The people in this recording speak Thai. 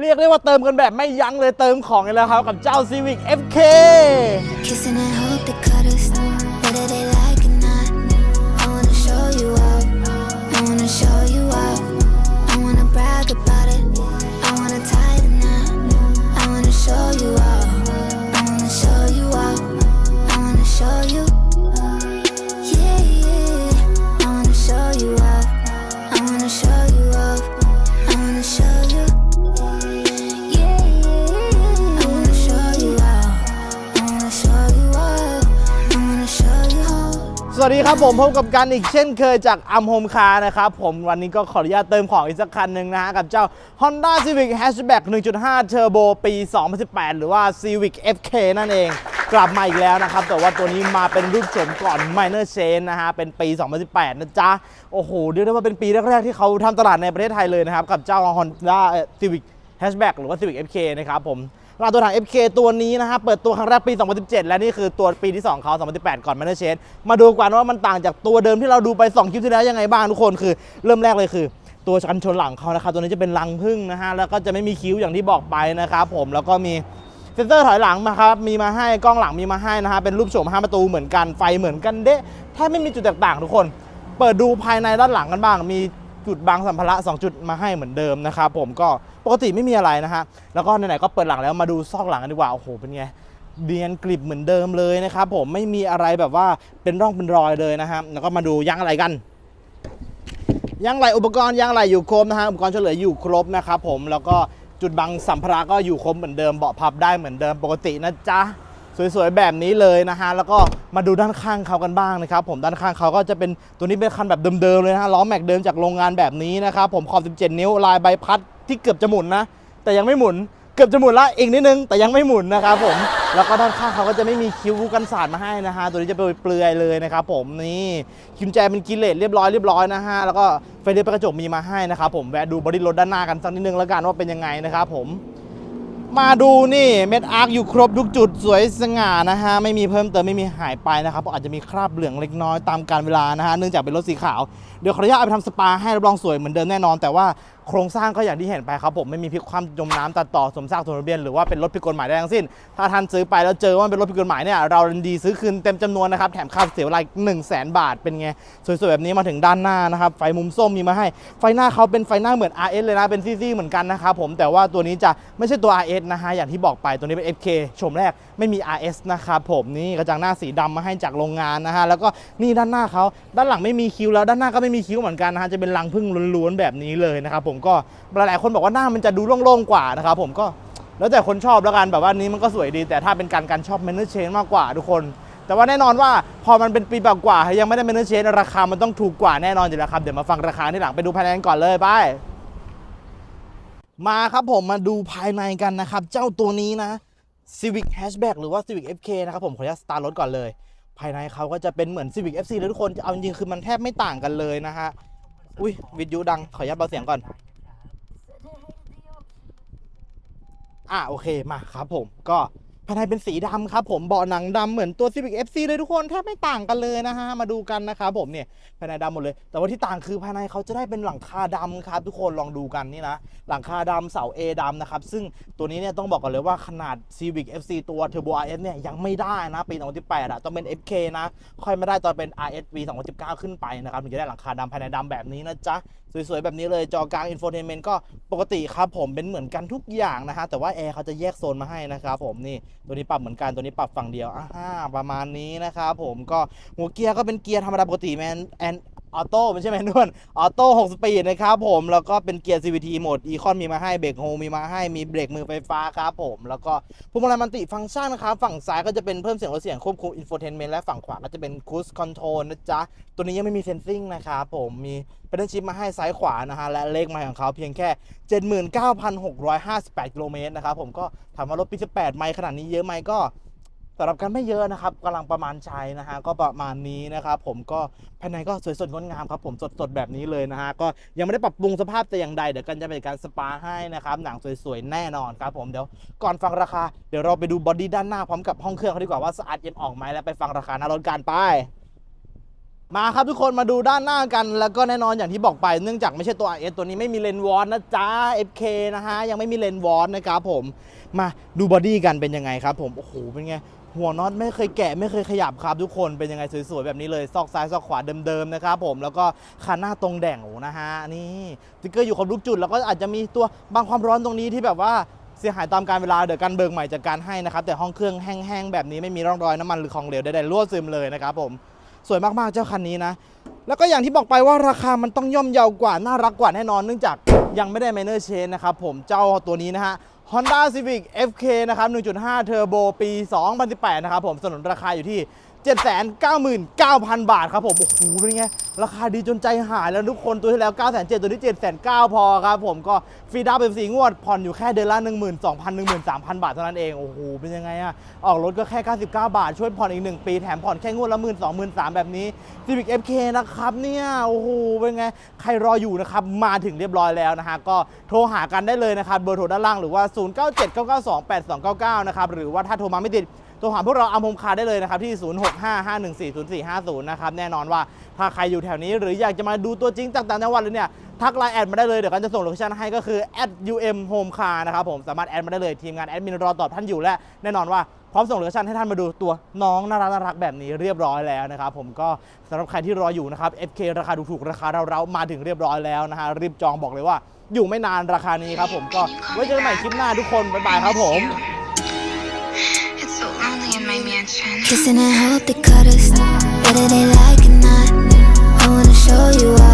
เรียกได้ว่าเติมกันแบบไม่ยั้งเลยเติมของกันแล้วครับ กับเจ้า Civic FK Kissing and hope they cut us. Whether they like it or not. I wanna show you up. I wanna show you up. I wanna brag about it. I wanna tie the knot. I wanna show you up. I wanna show you up. I wanna show you. Yeah, yeah. I wanna show you up. I wanna show you up. I wanna show you. สวัสดีครับผมพบกับกันอีกเช่นเคยจากอัมโฮมคาร์นะครับผมวันนี้ก็ขออนุญาตเติมของอีกสักคันหนึ่งนะฮะกับเจ้า Honda Civic Hatchback 1.5 Turbo ปี 2018 หรือว่า Civic FK นั่นเอง กลับมาอีกแล้วนะครับ แต่ว่าตัวนี้มาเป็นรูปโฉมก่อน Minor Change นะฮะ เป็นปี 2018 นะจ๊ะ โอ้โห เรียกได้ว่าเป็นปีแรกๆที่เขาทำตลาดในประเทศไทยเลยนะครับ กับเจ้า Honda Civic Hatchback หรือว่า Civic FK นะครับผม ราตัวถัง FK ตัวนี้นะฮะเปิดตัวครั้งแรกปี 2017 และนี่คือตัวปีที่ 2 เขา 2018 ก่อน Manor Change มาดูกันว่ามันต่างจากตัวเดิมที่เราดูไป 2 คลิปที่แล้วยังไงบ้างทุกคนคือเริ่มแรกเลยคือ ตัวกันชนหลังเขานะครับตัวนี้จะเป็นลังพึ่งนะฮะแล้วก็จะไม่มีคิ้วอย่างที่บอกไปนะครับผมแล้วก็มีเซนเซอร์ถอยหลังมาครับ มีมาให้ กล้องหลังมีมาให้นะฮะ เป็นรูปโฉม5ประตูเหมือนกัน ไฟเหมือนกันเด้แทบไม่มีจุดแตกต่างทุกคน เปิดดูภายในด้านหลังกันบ้าง มี จุดบังสัมภาระ2จุดมาให้เหมือนเดิมนะครับผมก็ปกติไม่มีอะไรนะฮะแล้วก็ไหนๆก็เปิดหลังแล้วมาดูซอกหลังกันดีกว่าโอ้โหเป็นไงเดียนกริบเหมือนเดิมเลยนะครับผมไม่มีอะไรแบบว่าเป็นร่องเป็นรอยเลยนะฮะแล้วก็มาดูยางอะไรกันยางไหลอุปกรณ์ยางไหลอยู่ครบนะฮะอุปกรณ์ช่วยเหลืออยู่ครบนะครับผมแล้วก็จุดบังสัมภาระก็อยู่ครบเหมือนเดิมเบาะพับได้เหมือนเดิมปกตินะจ๊ะ สวยๆแบบนี้เลยนะฮะแล้วก็มาดูด้านข้างเขากันบ้างนะครับผมด้านข้างเขาก็จะเป็นตัวนี้เป็นคันแบบเดิมๆเลยนะฮะล้อแม็กเดิมจากโรงงานแบบนี้นะครับผมขอบ 17 นิ้วลายใบพัดที่เกือบจะหมุนนะ แต่ยังไม่หมุนเกือบจะหมุนละอีกนิดนึงแต่ยังไม่หมุนนะครับผมแล้วก็ด้านข้างเขาก็จะไม่มีคิ้วกันสาดมาให้นะฮะตัวนี้จะเป็นเปลือยเลยนะครับผมนี่คิมแจเป็นกิเลสเรียบร้อยเรียบร้อยนะฮะแล้วก็ไฟเดอร์กระจกมีมาให้นะครับผมแวะดูบอดี้รถด้านหน้ากันสักนิดนึงแล้วกันว่าเป็นยังไงนะครับผม มาดูนี่เม็ดอาร์คอยู่ครบทุกจุดสวยสง่านะฮะไม่มีเพิ่มเติมไม่มีหายไปนะครับเพราะอาจจะมีคราบเหลืองเล็กน้อยตามการเวลานะฮะเนื่องจากเป็นรถสีขาวเดี๋ยวขออนุญาตเอาไปทำสปาให้รับรองสวยเหมือนเดิมแน่นอน แต่ว่า โครงสร้างก็อย่างที่เห็นไปครับผมไม่มีพลิกคว่ำจมน้ำตัดต่อสมซากสมทะเบียนหรือว่าเป็นรถผิดกฎหมายใดทั้งสิ้น ถ้าท่านซื้อไปแล้วเจอว่าเป็นรถผิดกฎหมายเนี่ยเราดีซื้อคืนเต็มจำนวนนะครับแถมค่าเสียเวลา1 0 0 0 0แบาทเป็นไงสวยๆแบบนี้มาถึงด้านหน้านะครับไฟมุมส้มมีมาให้ไฟหน้าเขาเป็นไฟหน้าเหมือน RS เลยนะเป็นซี่ๆเหมือนกันนะครับผมแต่ว่าตัวนี้จะไม่ใช่ตัว RS นะฮะอย่างที่บอกไปตัวนี้เป็น FK ชมแรกไม่มี RS นะครับผมนี่กระจังหน้าสีดำมาให้จากโรงงานนะฮะแล้วก็นี่ด้านหน้าเขาด้านหลังไม่มีคิ้วแล้วด้านหน้าก็ไม่มีคิ้วเหมือนกันนะฮะจะเป็นรังพึ่งล้วนๆแบบนี้เลยนะครับผมก็หลายๆคนบอกว่าหน้ามันจะดูโล่งๆกว่านะครับผมก็แล้วแต่คนชอบแล้วกันแบบว่านี้มันก็สวยดี แต่ถ้าเป็นการการชอบ m มนเ r อร์เชนมากกว่าทุกคน แต่ว่าแน่นอนว่าพอมันเป็นปีแบบกว่า ยังไม่ได้ m มนเ r อร์เชนราคามันต้องถูกกว่าแน่นอนอยู่แล้วครับเดี๋ยวมาฟังราคาที่หลังไปดูภายในกันก่อนเลยไปมาครับผมมาดูภายในกันนะครับ เจ้าตัวนี้นะ Civic Hatchback หรือว่า Civic FK นะครับผมขออนุญาตสตาร์ทรถก่อนเลย ภายในเขาก็จะเป็นเหมือน Civic FC เลยทุกคนเอาจริงๆคือมันแทบไม่ต่างกันเลยนะฮะ อุ้ยวิทยุดัง ขออนุญาตเบาเสียงก่อน อะโอเคมาครับผมก็ ภายในเป็นสีดำครับผมเบาะหนังดำเหมือนตัว Civic FC เลยทุกคนแทบไม่ต่างกันเลยนะฮะมาดูกันนะครับผมเนี่ยภายในดำหมดเลย แต่ว่าที่ต่างคือภายในเขาจะได้เป็นหลังคาดำครับ ทุกคนลองดูกันนี่นะหลังคาดำเสา A ดำนะครับซึ่งตัวนี้เนี่ยต้องบอกก่อนเลยว่าขนาด Civic FC ตัว Turbo RS เนี่ยยังไม่ได้นะปี2018อะต้องเป็น FK นะ ค่อยไม่ได้ตอนเป็น RS ปี2019 ขึ้นไปนะครับถึงจะได้หลังคาดำภายในดำแบบนี้นะจ๊ะ สวยๆ แบบนี้เลยจอกลางอินโฟเทนเมนต์ก็ปกติครับผมเป็นเหมือนกันทุกอย่างนะฮะแต่ว่าแอร์เขาจะแยกโซนมาให้นะครับผมนี่ตัวนี้ปรับเหมือนกันตัวนี้ปรับฝั่งเดียวอ่าประมาณนี้นะครับผมก็หัวเกียร์ก็เป็นเกียร์ธรรมดาปกติแมนแอน ออโต้ไม่ใช่แมนนวลออโต้6สปีดนะครับผมแล้วก็เป็นเกียร์ CVT โหมดอีคอนมีมาให้เบรกโฮมีมาให้มีเบรกมือไฟฟ้าครับผมแล้วก็พวงมาลัยมันติฟังก์ชันนะครับฝั่งซ้ายก็จะเป็นเพิ่มเสียงลดเสียงควบคุมอินโฟเทนเมนต์และฝั่งขวาก็จะเป็นคูสคอนโทรลนะจ๊ะ ตัวนี้ยังไม่มีเซนซิงนะครับผมมีเป็นชิปมาให้ซ้ายขวานะฮะและเลขไมล์ของเขาเพียงแค่ 79,658กิโลเมตรนะครับผมก็ถามว่ารถปี18ไมล์ขนาดนี้เยอะไหมก็ สำหรับกันไม่เยอะนะครับกำลังประมาณใช้นะฮะก็ประมาณนี้นะครับผมก็ภายในก็สวยสดงดงามครับผมสดๆแบบนี้เลยนะฮะก็ยังไม่ได้ปรับปรุงสภาพแต่อย่างใดเดี๋ยวกันจะเป็นการสปาให้นะครับหนังสวยๆแน่นอนครับผมเดี๋ยวก่อนฟังราคาเดี๋ยวเราไปดูบอดี้ด้านหน้าพร้อมกับห้องเครื่องเขาดีกว่าว่าสะอาดเย็นออกไหมแล้วไปฟังราคาหน้ารถกันไปมาครับทุกคนมาดูด้านหน้ากันแล้วก็แน่นอนอย่างที่บอกไปเนื่องจากไม่ใช่ตัว RS ตัวนี้ไม่มีเลนวอร์นะจ๊ะ FK นะฮะยังไม่มีเลนวอร์นะครับผมมาดูบอดี้กันเป็นยังไงครับผมโอ้โหเป็นไง หัวน็อตไม่เคยแกะไม่เคยขยับครับทุกคนเป็นยังไงสวยๆแบบนี้เลยซอกซ้ายซอกขวาเดิมๆนะครับผมแล้วก็คันหน้าตรงแด่งนะฮะนี่ติ๊กเกอร์อยู่ครบทุกจุดแล้วก็อาจจะมีตัวบางความร้อนตรงนี้ที่แบบว่าเสียหายตามการเวลาเดี๋ยวกันเบิกใหม่จากการให้นะครับแต่ห้องเครื่องแห้งๆแบบนี้ไม่มีร่องรอยน้ำมันหรือของเหลวใดๆรั่วซึมเลยนะครับผมสวยมากๆเจ้าคันนี้นะ แล้วก็อย่างที่บอกไปว่าราคามันต้องย่อมเยาวกว่าน่ารักกว่าแน่นอนเนื่องจากยังไม่ได้ minor change นะครับผมเจ้าตัวนี้นะฮะ Honda Civic FK นะครับ 1.5 Turbo ปี 2018 นะครับผมสนุนราคาอยู่ที่ 799,000 บาทครับผมโอ้โหเป็นไงราคาดีจนใจหายแล้วทุกคนตัวที่แล้ว 9,700ตัวนี้ 7,900พอครับผมก็ฟรีดาวน์เป็นสีงวด ผ่อนอยู่แค่เดือนละ 12,000 13,000 บาทเท่านั้นเอง โอ้โห เป็นยังไงอะออกรถก็แค่ 99 บาท ช่วยผ่อนอีก 1 ปี แถมผ่อนแค่งวดละ 12,000 13,000แบบนี้ Civic FK นะครับเนี่ย โอ้โห เป็นไง ใครรออยู่นะครับ มาถึงเรียบร้อยแล้วนะฮะก็โทรหากันได้เลยนะครับเบอร์โทรด้านล่างหรือว่า 0979928299 นะครับหรือว่าถ้าโทรมาไม่ติด โทรหาพวกเราอัมพมคาได้เลยนะครับที่ 0655140450 นะครับแน่นอนว่าถ้าใครอยู่แถวนี้ หรืออยากจะมาดูตัวจริงจากต่างจังหวัดเลยเนี่ยทักไลน์แอดมาได้เลย เดี๋ยวกันจะส่งโลเคชั่นให้ก็คือ @um home car นะครับผมสามารถแอดมาได้เลยทีมงานแอดมินรอตอบท่านอยู่และแน่นอนว่าพร้อมส่งโลเคชั่นให้ท่านมาดูตัวน้องน่ารักน่ารักแบบนี้เรียบร้อยแล้วนะครับผมก็สำหรับใครที่รออยู่นะครับ FK ราคาถูกๆราคาเราๆมาถึงเรียบร้อยแล้วนะฮะรีบจองบอกเลยว่า อยู่ไม่นานราคานี้ครับผมก็ไว้เจอกันใหม่คลิปหน้าทุกคนบ๊ายบายครับผม Kissing and hope they cut us. Whether they like it or not, I wanna show you off.